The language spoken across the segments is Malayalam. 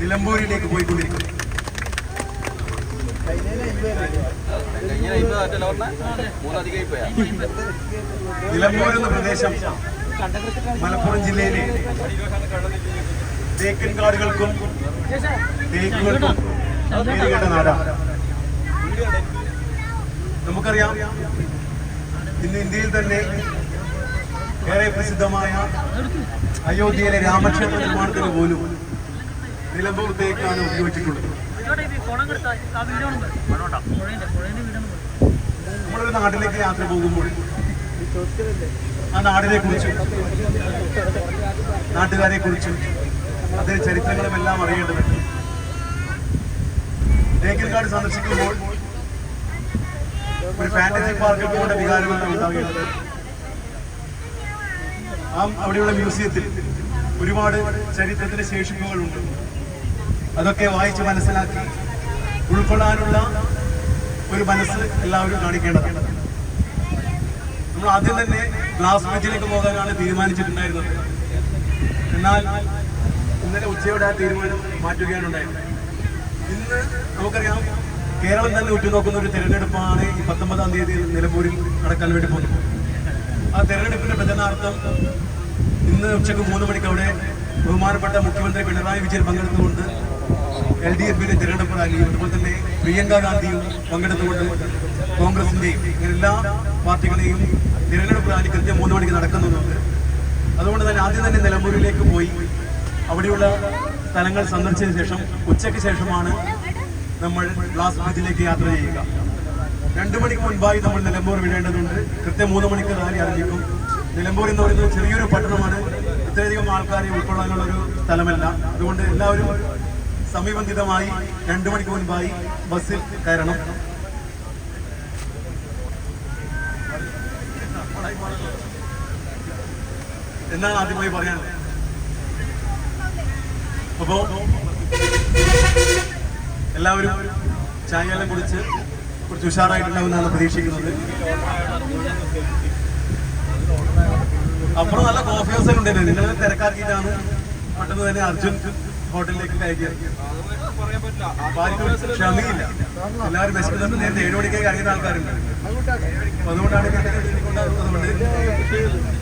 നിലമ്പൂരിലേക്ക് പോയിക്കൊണ്ടിരിക്കുന്നത് കഴിഞ്ഞ ഇപ്പൊ മറ്റല്ല പറഞ്ഞ മൂന്നധികം പോയാ നിലമ്പൂർ എന്ന പ്രദേശം മലപ്പുറം ജില്ലയിലെ തേക്കൻ കാടുകൾക്കും തേക്കുകൾക്കും നാടാണ്. നമുക്കറിയാം ഇന്ന് ഇന്ത്യയിൽ തന്നെ ഏറെ പ്രസിദ്ധമായ അയോധ്യയിലെ രാമക്ഷേത്ര നിർമ്മാണത്തിന് പോലും നിലമ്പൂർ തേക്കാണ് ഉപയോഗിച്ചിട്ടുള്ളത് നമ്മളൊരു നാട്ടിലേക്ക് യാത്ര പോകുമ്പോൾ ആ നാടിനെ കുറിച്ച് നാട്ടുകാരെ കുറിച്ച് അതിന്റെ ചരിത്രങ്ങളും എല്ലാം അറിയേണ്ടതുണ്ട്. തേക്കിൽക്കാട് സന്ദർശിക്കുമ്പോൾ ഒരു ഫാന്റസി പാർക്കിൽ പോകേണ്ട വികാരമാണ് ഉണ്ടാകേണ്ടത് ആ അവിടെയുള്ള മ്യൂസിയത്തിൽ ഒരുപാട് ചരിത്രത്തിന്റെ ശേഷിപ്പുകളുണ്ട്. അതൊക്കെ വായിച്ച് മനസ്സിലാക്കി ഉൾക്കൊള്ളാനുള്ള ഒരു മനസ്സ് എല്ലാവരും കാണിക്കേണ്ടതാണ്. നമ്മൾ ആദ്യം തന്നെ ഗ്ലാസ് ബ്രിഡ്ജിലേക്ക് പോകാനാണ് തീരുമാനിച്ചിട്ടുണ്ടായിരുന്നത്. എന്നാൽ ഇന്നലെ ഉച്ചയോടെ ആ തീരുമാനം മാറ്റുകയാണ് ഉണ്ടായത് ഇന്ന് നമുക്കറിയാം കേരളം തന്നെ ഉറ്റുനോക്കുന്ന ഒരു തിരഞ്ഞെടുപ്പാണ് ഈ പത്തൊമ്പതാം തീയതി നിലമ്പൂരിൽ നടക്കാൻ വേണ്ടി പോകുന്നത്. ആ തെരഞ്ഞെടുപ്പിന്റെ പ്രചരണാർത്ഥം ഇന്ന് ഉച്ചയ്ക്ക് മൂന്ന് മണിക്ക് അവിടെ ബഹുമാനപ്പെട്ട മുഖ്യമന്ത്രി പിണറായി വിജയൻ പങ്കെടുത്തുകൊണ്ട് എൽ ഡി എഫിന്റെ തിരഞ്ഞെടുപ്പ് റാലിയും അതുപോലെ തന്നെ പ്രിയങ്ക ഗാന്ധിയും പങ്കെടുത്തുകൊണ്ട് കോൺഗ്രസിന്റെയും ഇങ്ങനെ എല്ലാ പാർട്ടികളെയും തിരഞ്ഞെടുപ്പ് റാലി കൃത്യം മൂന്ന് മണിക്ക് നടക്കുന്നുണ്ട് അതുകൊണ്ട് തന്നെ ആദ്യം തന്നെ നിലമ്പൂരിലേക്ക് പോയി അവിടെയുള്ള സ്ഥലങ്ങൾ സന്ദർശിച്ചതിന് ശേഷം ഉച്ചയ്ക്ക് ശേഷമാണ് നമ്മൾ ഗ്ലാസ് ബ്രിഡ്ജിലേക്ക് യാത്ര ചെയ്യുക. രണ്ടു മണിക്ക് മുൻപായി നമ്മൾ നിലമ്പൂർ വിടേണ്ടതുണ്ട്. കൃത്യം മൂന്ന് മണിക്ക് റാലി ആരംഭിക്കും. നിലമ്പൂർ എന്ന് പറയുന്നത് ചെറിയൊരു പട്ടണമാണ്. ഇത്രയധികം ആൾക്കാരെ ഉൾക്കൊള്ളാനുള്ള ഒരു സ്ഥലമല്ല. അതുകൊണ്ട് എല്ലാവരും സമീപന്ധിതമായി രണ്ടു മണിക്ക് മുൻപായി ബസ്സിൽ കയറണം. എന്നാണ് ആദ്യമായി പറയാൻ അപ്പോ എല്ലാവരും ചായയെല്ലാം കുടിച്ച് കുറച്ച് ഉഷാറായിട്ടുണ്ടാവുമെന്നാണ് പ്രതീക്ഷിക്കുന്നത്. അപ്പുറം നല്ല കോഫി ഹൗസ് ഉണ്ട് നിങ്ങൾ തിരക്കാക്കിയിട്ടാണ് പെട്ടെന്ന് തന്നെ അർജുൻ ഹോട്ടലിലേക്ക് കയറ്റിയത് ക്ഷമയില്ല. എല്ലാവരും വിശക്കുന്നത് നേരത്തെ ഏഴ് മണിക്കേക്ക് അറിയുന്ന ആൾക്കാരുണ്ട്. അതുകൊണ്ടാണ്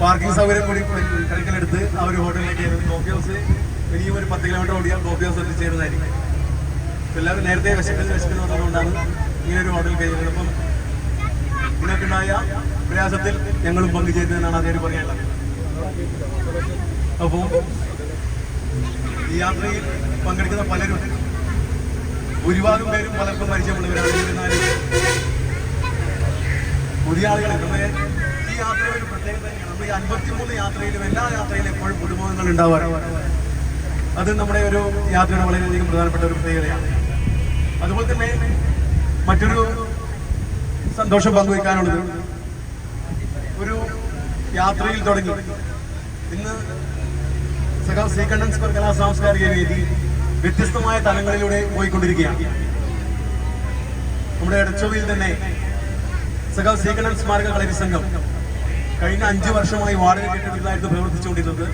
പാർക്കിംഗ് സൗകര്യം കൂടി കണക്കിലെടുത്ത് ആ ഒരു ഹോട്ടലിലേക്ക് കോഫി ഹൗസ് ഇനിയും ഒരു പത്ത് കിലോമീറ്റർ ഓടിയാൽ കോഫി ഹൗസ് എത്തിച്ചേരുന്നതായിരിക്കും. എല്ലാവരും നേരത്തെ വിശക്കുന്നത് വിശക്കുന്നതുകൊണ്ടാണ് ഇങ്ങനെ ഒരു ഹോട്ടൽ കയറുന്നത് അപ്പം നിങ്ങൾക്കുണ്ടായ പ്രയാസത്തിൽ ഞങ്ങളും പങ്കുചേരുന്നതെന്നാണ് അദ്ദേഹം പറയാനുള്ളത്. അപ്പോൾ ഈ യാത്രയിൽ പങ്കെടുക്കുന്ന പലരും ഭൂരിഭാഗം പേരും പലർക്കും പരിചയമുള്ളവരാണ്. പുതിയ ആളുകളെ ഈ യാത്രയുടെ ഒരു പ്രത്യേകത തന്നെയാണ്. നമ്മൾ ഈ അൻപത്തിമൂന്ന് യാത്രയിലും എല്ലാ യാത്രയിലും എപ്പോഴും പുതുമുഖങ്ങൾ ഉണ്ടാവാറുണ്ട് അത് നമ്മുടെ ഒരു യാത്രയുടെ വളരെയധികം പ്രധാനപ്പെട്ട ഒരു പ്രത്യേകതയാണ്. അതുപോലെ തന്നെ മറ്റൊരു സന്തോഷം പങ്കുവയ്ക്കാനുള്ളത് ഒരു യാത്രയിൽ തുടങ്ങി. ഇന്ന് സഖാവ് ശ്രീകണ്ഠൻ കലാ സാംസ്കാരിക വേദി വ്യത്യസ്തമായ തലങ്ങളിലൂടെ പോയിക്കൊണ്ടിരിക്കുകയാണ്. നമ്മുടെ എടച്ചോവിയിൽ തന്നെ സഖാവ് ശ്രീകണ്ഠൻ സ്മാരക കളരി സംഘം കഴിഞ്ഞ അഞ്ചു വർഷമായി വാടക കെട്ടിടത്തിലായിരുന്നു പ്രവർത്തിച്ചുകൊണ്ടിരുന്നത്.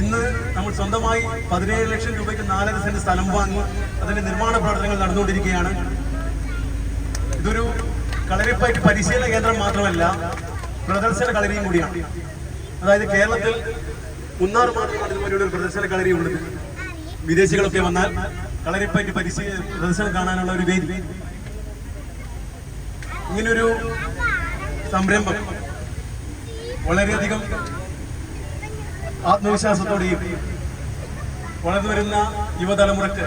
ഇന്ന് നമ്മൾ സ്വന്തമായി പതിനേഴ് ലക്ഷം രൂപയ്ക്ക് നാലര സെന്റ് സ്ഥലം വാങ്ങി അതിന്റെ നിർമ്മാണ പ്രവർത്തനങ്ങൾ നടന്നുകൊണ്ടിരിക്കുകയാണ്. ഇതൊരു കളരിപ്പായിട്ട് പരിശീലന കേന്ദ്രം മാത്രമല്ല പ്രദർശന കളരിയും കൂടിയാണ്. അതായത് കേരളത്തിൽ മുന്നാർ മാത്രമാണ് ഇതുപോലെയുള്ള ഒരു പ്രദർശന കളരി ഉള്ളത്. വിദേശികളൊക്കെ വന്നാൽ കളരിപ്പറ്റി പരിശീ പ്രദർശനം കാണാനുള്ള ഒരു വേദി. ഇങ്ങനൊരു സംരംഭം വളരെയധികം ആത്മവിശ്വാസത്തോടെയും വളർന്നു വരുന്ന യുവതലമുറക്ക്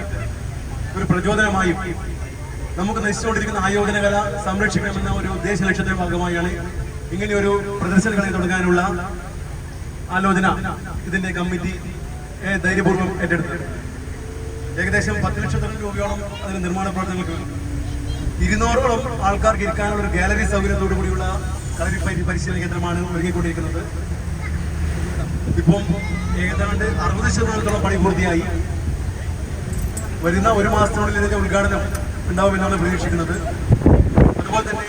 ഒരു പ്രചോദനമായും നമുക്ക് നശിച്ചുകൊണ്ടിരിക്കുന്ന ആയോധന കല സംരക്ഷിക്കണമെന്ന ഒരു ഉദ്ദേശ ലക്ഷ്യത്തിന്റെ ഭാഗമായാണ് ഇങ്ങനെയൊരു പ്രദർശന കളി തുടങ്ങാനുള്ള ആലോചന ഇതിന്റെ കമ്മിറ്റി ധൈര്യപൂർവം ഏറ്റെടുത്തു. ഏകദേശം പത്ത് ലക്ഷത്തോളം രൂപയോളം അതിന് നിർമ്മാണ പ്രവർത്തനങ്ങൾക്ക് ഇരുന്നൂറോളം ആൾക്കാർക്ക് ഇരിക്കാനുള്ള ഒരു ഗാലറി സൗകര്യത്തോടു കൂടിയുള്ള കളരി പരിശീലന കേന്ദ്രമാണ് ഒരുങ്ങിക്കൊണ്ടിരിക്കുന്നത്. ഇപ്പം ഏതാണ്ട് അറുപത് ശതമാനത്തോളം പണി പൂർത്തിയായി. വരുന്ന ഒരു മാസത്തിനുള്ളിൽ ഇതിന്റെ ഉദ്ഘാടനം ഉണ്ടാവുമെന്നാണ് പ്രതീക്ഷിക്കുന്നത്. അതുപോലെ തന്നെ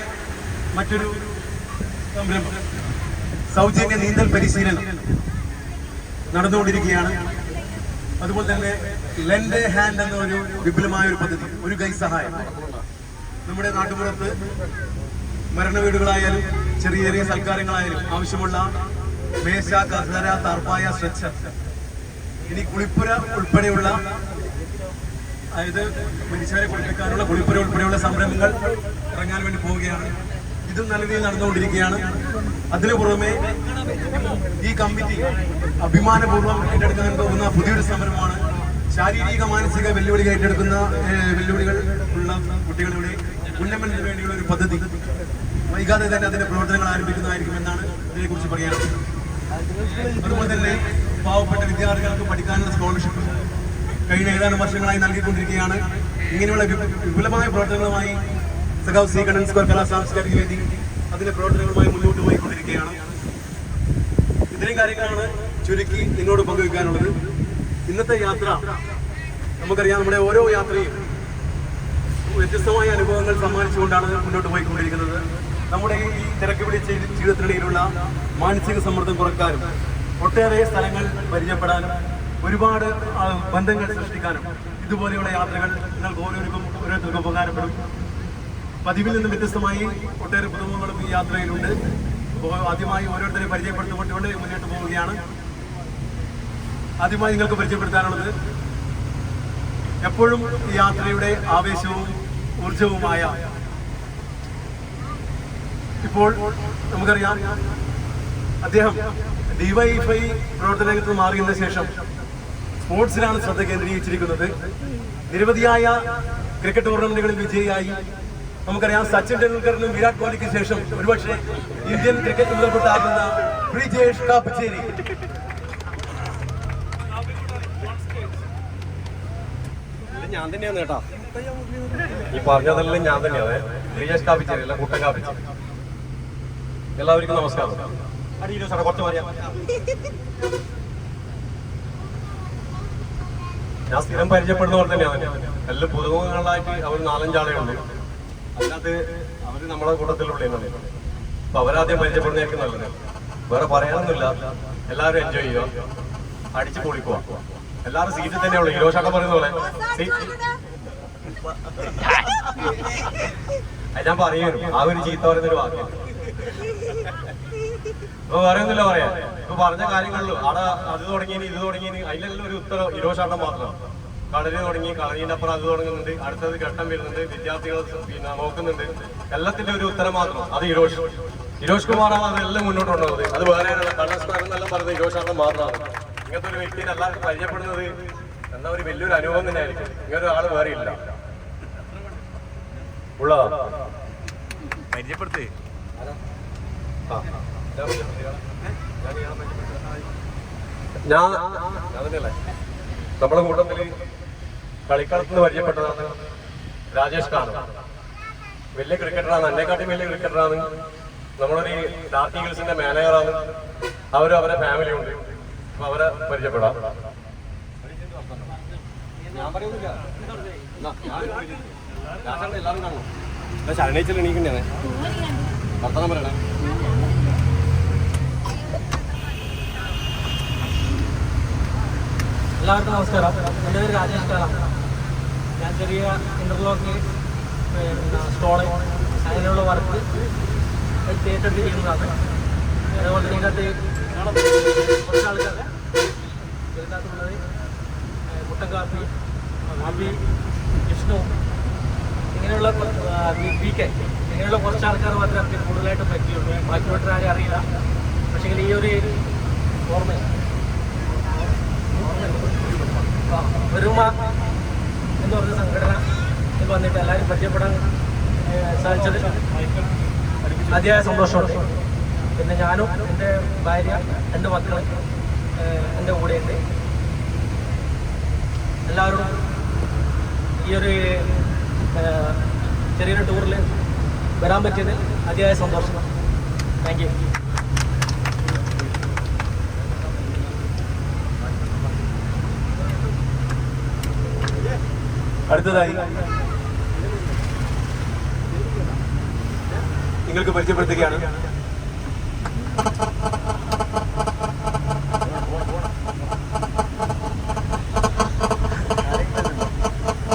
മറ്റൊരു സംരംഭം സൗജന്യ നീന്തൽ പരിശീലനം നടന്നുകൊണ്ടിരിക്കുകയാണ്. അതുപോലെ തന്നെ ലെൻഡ് ഹാൻഡ് എന്ന ഒരു വിപുലമായ ഒരു പദ്ധതി ഒരു കൈ സഹായം. നമ്മുടെ നാട്ടുപുറത്ത് മരണ വീടുകളായാലും ചെറിയ ചെറിയ സൽക്കാരങ്ങളായാലും ആവശ്യമുള്ള മേശ കസര തർപ്പായ സ്ട്രെച്ചർ ഇനി കുളിപ്പുര ഉൾപ്പെടെയുള്ള അതായത് മനുഷ്യരെ കുളിപ്പിക്കാനുള്ള കുളിപ്പുര ഉൾപ്പെടെയുള്ള സംരംഭങ്ങൾ ഇറങ്ങാൻ വേണ്ടി പോവുകയാണ്. ഇതും നല്ല രീതിയിൽ നടന്നുകൊണ്ടിരിക്കുകയാണ്. അതിനു പുറമെ ഈ കമ്മിറ്റി അഭിമാനപൂർവം ഏറ്റെടുക്കാൻ പോകുന്ന പുതിയൊരു സമരമാണ്. ശാരീരിക മാനസിക വെല്ലുവിളികൾ ഏറ്റെടുക്കുന്ന വെല്ലുവിളികൾ ഉള്ള കുട്ടികളുടെ ഉന്നമനത്തിന് വേണ്ടിയുള്ള ഒരു പദ്ധതി. വൈകാതെ തന്നെ അതിന്റെ പ്രവർത്തനങ്ങൾ ആരംഭിക്കുന്നതായിരിക്കും എന്നാണ് ഇതിനെക്കുറിച്ച് പറയാനുള്ളത് അതുപോലെ തന്നെ പാവപ്പെട്ട വിദ്യാർത്ഥികൾക്ക് പഠിക്കാനുള്ള സ്കോളർഷിപ്പ് കഴിഞ്ഞ ഏതാനും വർഷങ്ങളായി നൽകിക്കൊണ്ടിരിക്കുകയാണ്. ഇങ്ങനെയുള്ള വിപു- വിപുലമായ പ്രവർത്തനങ്ങളുമായി സഖാവ് സി കണ്ണൻ സ്ക്വയർ കലാ സാംസ്കാരിക വേദി അതിന്റെ പ്രവർത്തനങ്ങളുമായി മുന്നോട്ട് പോയിക്കൊണ്ടിരിക്കുകയാണ്. ഇത്രയും കാര്യങ്ങളാണ് ചുരുക്കി നിങ്ങളോട് പങ്കുവെക്കാനുള്ളത് ഇന്നത്തെ യാത്ര നമുക്കറിയാം നമ്മുടെ ഓരോ യാത്രയും വ്യത്യസ്തമായ അനുഭവങ്ങൾ സമ്മാനിച്ചുകൊണ്ടാണ് മുന്നോട്ട് പോയിക്കൊണ്ടിരിക്കുന്നത്. നമ്മുടെ ഈ തിരക്ക് പിടിച്ച ജീവിതത്തിനിടയിലുള്ള മാനസിക സമ്മർദ്ദം കുറക്കാനും ഒട്ടേറെ സ്ഥലങ്ങൾ പരിചയപ്പെടാനും ഒരുപാട് ബന്ധങ്ങൾ സൃഷ്ടിക്കാനും ഇതുപോലെയുള്ള യാത്രകൾ നിങ്ങൾക്ക് ഓരോരുക്കും ഓരോരുത്തർക്കും ഉപകാരപ്പെടും. പതിവിൽ നിന്ന് വ്യത്യസ്തമായി ഒട്ടേറെ പുതുമുഖങ്ങളും ഈ യാത്രയിലുണ്ട്. അപ്പോൾ ആദ്യമായി ഓരോരുത്തരെ പരിചയപ്പെടുത്തിക്കൊണ്ട് മുന്നോട്ട് പോവുകയാണ്. ആദ്യമായി നിങ്ങൾക്ക് പരിചയപ്പെടുത്താനുള്ളത് എപ്പോഴും ഈ യാത്രയുടെ ആവേശവും ഊർജവുമായ ഇപ്പോൾ നമുക്കറിയാം അദ്ദേഹം ഡിവൈഫൈ പ്രവർത്തനത്തിൽ മാറിയതിനു ശേഷം സ്പോർട്സിലാണ് ശ്രദ്ധ കേന്ദ്രീകരിച്ചിരിക്കുന്നത്. നിരവധിയായ ക്രിക്കറ്റ് ടൂർണമെന്റുകളിൽ വിജയിയായി. നമുക്കറിയാം സച്ചിൻ ടെണ്ടുൽക്കറിനും വിരാട് കോഹ്ലിക്ക് ശേഷം ഒരുപക്ഷെ ഇന്ത്യൻ ക്രിക്കറ്റ് മുതൽക്കൊട്ടാകുന്ന ബ്രിജേഷ് കാപ്പച്ചേരി. ഞാൻ തന്നെയാണ് കേട്ടാ. ഈ പറഞ്ഞതെല്ലാം ഞാൻ തന്നെയാണ്. ബ്രിജേഷ് കാപ്പിച്ചേരി അല്ല കുട്ടൻ കാപ്പിച്ചേരി. എല്ലാവർക്കും നമസ്കാരം. അടിയിലോ സാറേ കുറച്ച് പറയാം ഞാൻ സ്ഥിരം പരിചയപ്പെടുന്ന പോലെ തന്നെയാണ്. എല്ലാം പുതുമുഖങ്ങളായിട്ട് അവർ നാലഞ്ചാളേ ഉള്ളൂ. അല്ലാതെ അവർ നമ്മളെ കൂട്ടത്തിലുള്ള അപ്പൊ അവരാദ്യം പരിചയപ്പെടുന്നതായിരിക്കും നല്ലത്. വേറെ പറയാനൊന്നുമില്ല. എല്ലാവരും എൻജോയ് ചെയ്യുക. അടിച്ചു പൊളിക്കുക. എല്ലാവരും സീറ്റിൽ തന്നെയുള്ളൂ ഹീരോഷാക്ക പറയുന്ന പോലെ. അത് ഞാൻ പറയുന്നു ആ ഒരു ചീത്ത പറയുന്നൊരു വാക്ക്. ഇപ്പൊ വേറെ ഒന്നുമില്ല പറയാ ഇപ്പൊ പറഞ്ഞ കാര്യങ്ങളിലും അവിടെ അത് തുടങ്ങി ഇത് തുടങ്ങി അതിലെല്ലാം ഒരു ഉത്തരം ഇരോഷാട്ടം മാത്രം കളരി തുടങ്ങി കളരീന്റെ അപ്പുറം അത് തുടങ്ങുന്നുണ്ട്. അടുത്തത് ഘട്ടം വരുന്നുണ്ട്. വിദ്യാർത്ഥികൾ പിന്നെ നോക്കുന്നുണ്ട്. എല്ലാത്തിന്റെ ഒരു ഉത്തരം മാത്രം. അത് ഇരോഷ്. ഇരോഷ് കുമാറാണ് അതെല്ലാം മുന്നോട്ട് കൊണ്ടുപോകുന്നത്. അത് വേറെ കള്ളസ്ഥാനം എന്നെല്ലാം പറയുന്നത് ആണ് മാത്രമാണ് ഇങ്ങനത്തെ ഒരു വ്യക്തിനെ എല്ലാവർക്കും പരിചയപ്പെടുന്നത് എന്താ ഒരു വലിയൊരു അനുഭവം തന്നെയായിരിക്കും. ഇങ്ങനെ ഒരാൾ വേറെ ഇല്ല. ഉള്ളതാ പരിചയപ്പെടുത്തേ. ആ. ഞാൻ നമ്മളെ കൂട്ടത്തിൽ കളിക്കളത്തിൽ പരിചയപ്പെട്ടതാണ് രാജേഷ് ഖാൻ വലിയ ക്രിക്കറ്ററാണ് എന്നെക്കാട്ടും വലിയ ക്രിക്കറ്ററാണ്. നമ്മളൊരു ഡാർക്ക് ഈഗിൾസിന്റെ മാനേജറാണ് അവരും അവരെ ഫാമിലി ഉണ്ട്. അപ്പൊ അവരെ പരിചയപ്പെടാം. എല്ലാവർക്കും നമസ്കാരം. എന്റെ പേര് രാജേഷ് കാലാണ് ചെറിയ ഇന്റർലോക്ക് സ്റ്റോൾ അതിനുള്ള വർക്ക് ഏറ്റെടുത്ത് ചെയ്യുന്നതാണ് അതുപോലെ തന്നെ ഇതിനകത്ത് കുറച്ച് ആൾക്കാരെ ഇതിനകത്തുള്ളത് മുട്ടക്കാപ്പി അബി വിഷ്ണു ഇങ്ങനെയുള്ള പി കെ ഇങ്ങനെയുള്ള കുറച്ച് ആൾക്കാർ മാത്രമേ നമുക്ക് കൂടുതലായിട്ട് പറ്റിയുള്ളൂ. ബാക്കിയോട്ട് ആരും അറിയില്ല. പക്ഷേ ഈ ഒരു ഓർമ്മ ഒരുമ എന്ന് പറഞ്ഞ സംഘടന വന്നിട്ട് എല്ലാവരും പരിചയപ്പെടാൻ സാധിച്ചത് അതിയായ സന്തോഷമുണ്ട് പിന്നെ ഞാനും എന്റെ ഭാര്യ രണ്ട് മക്കൾ എന്റെ കൂടെയുണ്ട്. എല്ലാവരും ഈ ഒരു ചെറിയൊരു ടൂറിൽ വരാൻ പറ്റിയത് അതിയായ സന്തോഷം. താങ്ക് യു അടുത്തതായി. നിങ്ങൾക്ക് പരിചയപ്പെടുത്തുകയാണ്.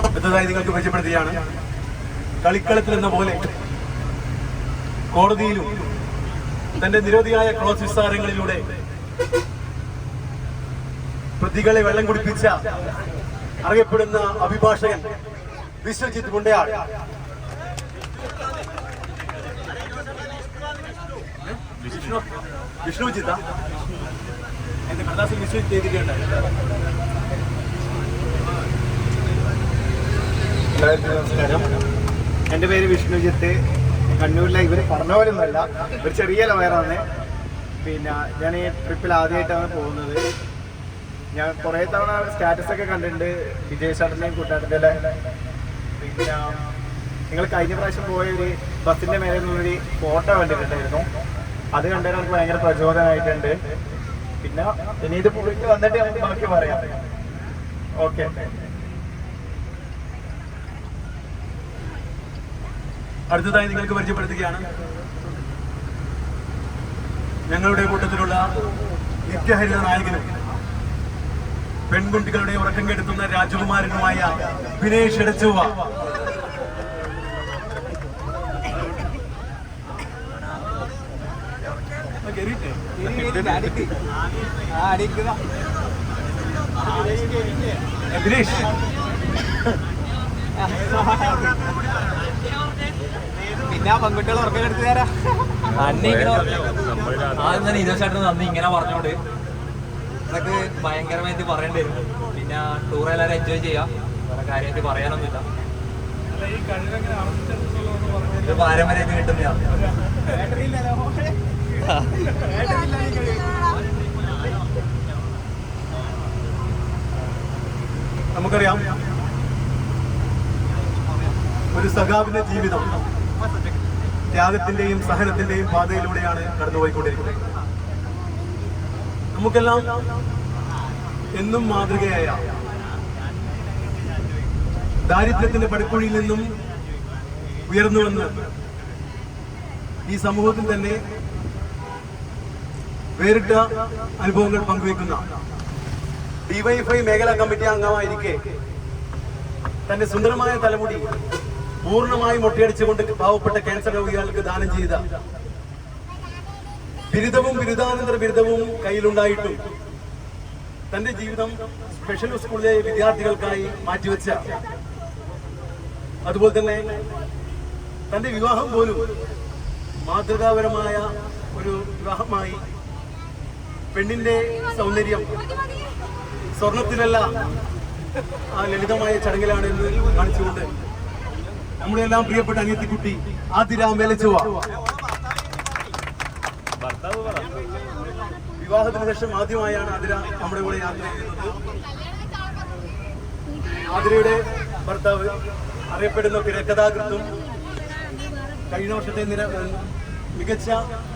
അടുത്തതായി നിങ്ങൾക്ക് പരിചയപ്പെടുത്തുകയാണ്. കളിക്കളത്തിൽ എന്ന പോലെ കോടതിയിലും തന്റെ നിരവധിയായ ക്ലോസ് വിസ്താരങ്ങളിലൂടെ പ്രതികളെ വെള്ളം കുടിപ്പിച്ച അറിയപ്പെടുന്ന അഭിഭാഷകൻ വിശ്വജിത്ത് മുണ്ടയാൾ വിഷ്ണു വിഷ്ണുജിത്ത? എന്റെ കടലാസിൽ വിശ്വജിത്ത് ചെയ്തിട്ടുണ്ട് എല്ലാവർക്കും നമസ്കാരം. എന്റെ പേര് വിഷ്ണുജിത്ത്. കണ്ണൂരിലെ ഇവർ പറഞ്ഞ പോലെ ഒന്നുമല്ല ഒരു ചെറിയ ലോയറാണ് പിന്നെ ഞാൻ ഈ ട്രിപ്പിൽ ആദ്യമായിട്ടാണ് പോകുന്നത്. ഞാൻ കുറേ തവണ സ്റ്റാറ്റസ് ഒക്കെ കണ്ടിട്ടുണ്ട്. വിജയ് ചേട്ടന്റെയും കൂട്ടാട്ടന്റെ പിന്നെ നിങ്ങൾ കഴിഞ്ഞ പ്രാവശ്യം പോയ ഒരു ബസ്സിന്റെ മേലെ നിന്നൊരു ഫോട്ടോ കണ്ടിട്ടുണ്ടായിരുന്നു. അത് കണ്ടത് നമുക്ക് ഭയങ്കര പ്രചോദനമായിട്ടുണ്ട്. പിന്നെ ഇനി ഇത് പുള്ളിക്ക് വന്നിട്ട് നമുക്ക് ബാക്കി പറയാം. ഓക്കെ അടുത്തതായി നിങ്ങൾക്ക് പരിചയപ്പെടുത്തുകയാണ്. ഞങ്ങളുടെ കൂട്ടത്തിലുള്ള നിത്യഹരിത നായകനും പെൺകുട്ടികളുടെ ഉറക്കം കെടുത്തുന്ന രാജകുമാരനുമായ വിനേഷ് എടച്ചുവ. വിനേഷ്. പിന്നെ ആ പെൺകുട്ടികൾ ഉറക്കം എടുത്തു തരാം അന്നെ ഇങ്ങനെ തന്നെ ചേട്ടൻ നന്ദി ഇങ്ങനെ പറഞ്ഞോണ്ട്. ഇതൊക്കെ ഭയങ്കരമായിട്ട് പറയേണ്ടി വരും. പിന്നെ ടൂർ എല്ലാവരും എൻജോയ് ചെയ്യാം. വേറെ കാര്യമായിട്ട് പറയാനൊന്നുമില്ല. ഇത് പാരമ്പര്യമായിട്ട് കിട്ടുന്നതാണ് നമുക്കറിയാം. ഒരു സഖാവിന്റെ ജീവിതം ത്യാഗത്തിന്റെയും സഹനത്തിന്റെയും പാതയിലൂടെയാണ് കടന്നുപോയിക്കൊണ്ടിരിക്കുന്നത്. നമുക്കെല്ലാം എന്നും മാതൃകയായ ദാരിദ്ര്യത്തിന്റെ പടിക്കുഴിയിൽ നിന്നും ഉയർന്നു വന്ന് ഈ സമൂഹത്തിൽ തന്നെ വേറിട്ട അനുഭവങ്ങൾ പങ്കുവെക്കുന്ന ഡിവൈഫൈ മേഖലാ കമ്മിറ്റി അംഗമായിരിക്കെ തന്റെ സുന്ദരമായ തലമുടി പൂർണമായും മൊട്ടയടിച്ചുകൊണ്ട് പാവപ്പെട്ട ക്യാൻസർ രോഗികൾക്ക് ദാനം ചെയ്ത ബിരുദവും ബിരുദാനന്തര ബിരുദവും കയ്യിലുണ്ടായിട്ടും തന്റെ ജീവിതം സ്പെഷ്യൽ സ്കൂളിലെ വിദ്യാർത്ഥികൾക്കായി മാറ്റിവെച്ച അതുപോലെ തന്നെ തന്റെ വിവാഹം പോലും മാതൃകാപരമായ ഒരു വിവാഹമായി പെണ്ണിന്റെ സൗന്ദര്യം സ്വർണത്തിലല്ല ആ ലളിതമായ ചടങ്ങിലാണ് എന്ന് കാണിച്ചുകൊണ്ട് നമ്മുടെ എല്ലാം പ്രിയപ്പെട്ട അനിയത്തിക്കുട്ടി ആതിര മേലച്ചുവ. വിവാഹത്തിന് ശേഷം ആദ്യമായാണ് ആതിര നമ്മുടെ കൂടെ യാത്ര ചെയ്യുന്നത്. ആതിരയുടെ ഭർത്താവ് അറിയപ്പെടുന്ന തിരക്കഥാകൃത്തും കഴിഞ്ഞ വർഷത്തെ നിര മികച്ച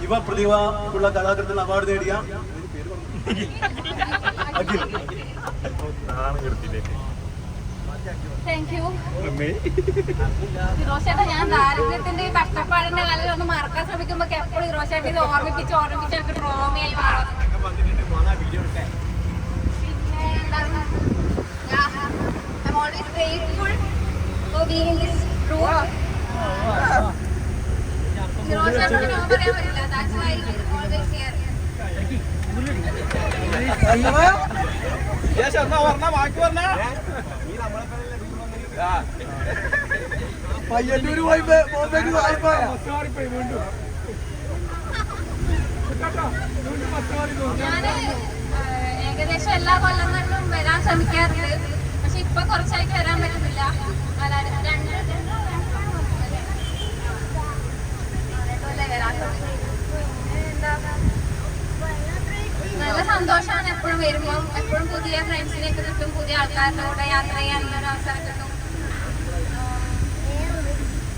യുവ പ്രതിഭയുള്ള കഥാകൃത്തിന് അവാർഡ് നേടിയ അഖിൽ. താങ്ക് യു ഫിറോഷേട്ടാ ഞാൻ ദാരിദ്ര്യത്തിന്റെ ഈ കഷ്ടപ്പാടിന്റെ കാലം ഒന്ന് മറക്കാൻ ശ്രമിക്കുമ്പോ എപ്പോഴും ഫിറോഷേട്ട ഇത് ഓർമ്മിപ്പിച്ച് ഓർമ്മിപ്പിച്ച് എനിക്ക് ഡ്രോമയായി മാറും. പിന്നെ എന്താണ്? Yeah, ഏഹ്, ഏകദേശം എല്ലാ കൊല്ലങ്ങളിലും വരാൻ ശ്രമിക്കാറുണ്ട് പക്ഷെ ഇപ്പൊ കുറച്ചായിട്ട് വരാൻ പറ്റുന്നില്ല രണ്ട്. എന്താ? നല്ല സന്തോഷമാണ് എപ്പോഴും വരുമ്പോൾ എപ്പോഴും പുതിയ ഫ്രണ്ട്സിനെയൊക്കെ കിട്ടും പുതിയ ആൾക്കാരുടെ കൂടെ യാത്ര ചെയ്യാനുള്ള ഒരു അവസരം കിട്ടും.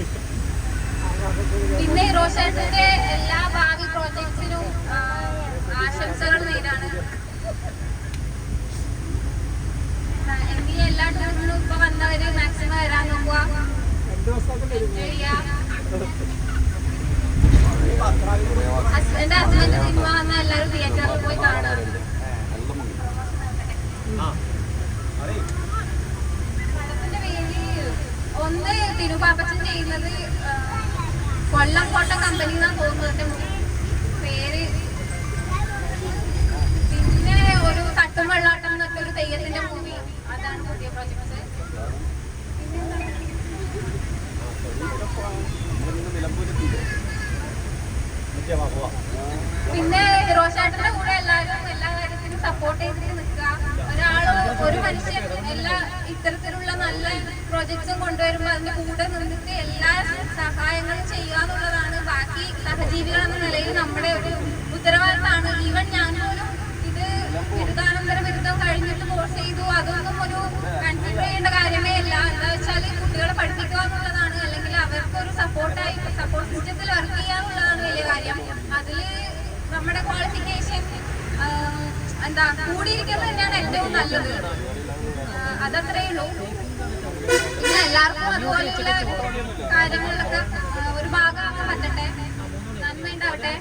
പിന്നെ റോഷേട്ടന്റെ എല്ലാ ഭാവി പ്രോജക്ട്സിനും ആശംസകൾ നേരാണ് എനിക്ക് എല്ലാ ടൂറിനും ഇപ്പൊ വന്നവര് മാക്സിമം വരാൻ നോക്കുക എൻജോയ് ചെയ്യാം ഹസ്ബൻഡ് ഹസ്ബൻഡ് സിനിമ വന്ന എല്ലാവരും തിയേറ്ററിൽ പോയി കാണാറുണ്ട് പടത്തിന്റെ പേര് പാപ്പച്ചൻ ചെയ്യുന്നത് ആ, കൊല്ലം കോട്ട കമ്പനി എന്നാണ് തോന്നുന്നത് എന്റെ പേര് പിന്നെ ഒരു തട്ടും വെള്ളാട്ടം എന്നൊക്കെ ഒരു തെയ്യത്തിന്റെ മൂവി അതാണ് പുതിയ പ്രോജക്ട്സ് പിന്നെ റോഷാട്ടിന്റെ കൂടെ എല്ലാവരും എല്ലാ കാര്യത്തിനും സപ്പോർട്ട് ചെയ്തിട്ട് നിൽക്കുക ഒരാൾ ഒരു മനുഷ്യൻ എല്ലാ ഇത്തരത്തിലുള്ള നല്ല പ്രോജക്ട്സും കൊണ്ടുവരുമ്പോൾ അതിന്റെ കൂടെ നിന്നിട്ട് എല്ലാ സഹായങ്ങളും ചെയ്യുക എന്നുള്ളതാണ് ബാക്കി സഹജീവികൾ എന്ന നിലയിൽ നമ്മുടെ ഒരു ഉത്തരവാദിത്തമാണ് ഈവൻ ഞാൻ പോലും ഇത് ബിരുദാനന്തര ബിരുദം കഴിഞ്ഞിട്ട് കോഴ്സ് ചെയ്തു അതൊന്നും ഒരു കൺസിഡർ ചെയ്യേണ്ട കാര്യമേ അല്ല എന്താ വെച്ചാൽ കുട്ടികളെ പഠിപ്പിക്കുക എന്നുള്ളതാണ്. അല്ലെങ്കിൽ അവർക്കൊരു സപ്പോർട്ടായി സപ്പോർട്ട് സിസ്റ്റത്തിൽ വർക്ക് ചെയ്യുക എന്നുള്ളതാണ് വലിയ കാര്യം. അതിൽ നമ്മുടെ ക്വാളിഫിക്കേഷൻ എന്താ കൂടിയിരിക്കുന്നത് തന്നെയാണ് ഏറ്റവും നല്ലത്. അതത്രേ ഉള്ളൂ. പിന്നെ എല്ലാവർക്കും അതുപോലെയുള്ള കാര്യങ്ങളിലൊക്കെ ഒരു ഭാഗമാക്കാൻ പറ്റട്ടെ? നന്മ ഉണ്ടാവട്ടെ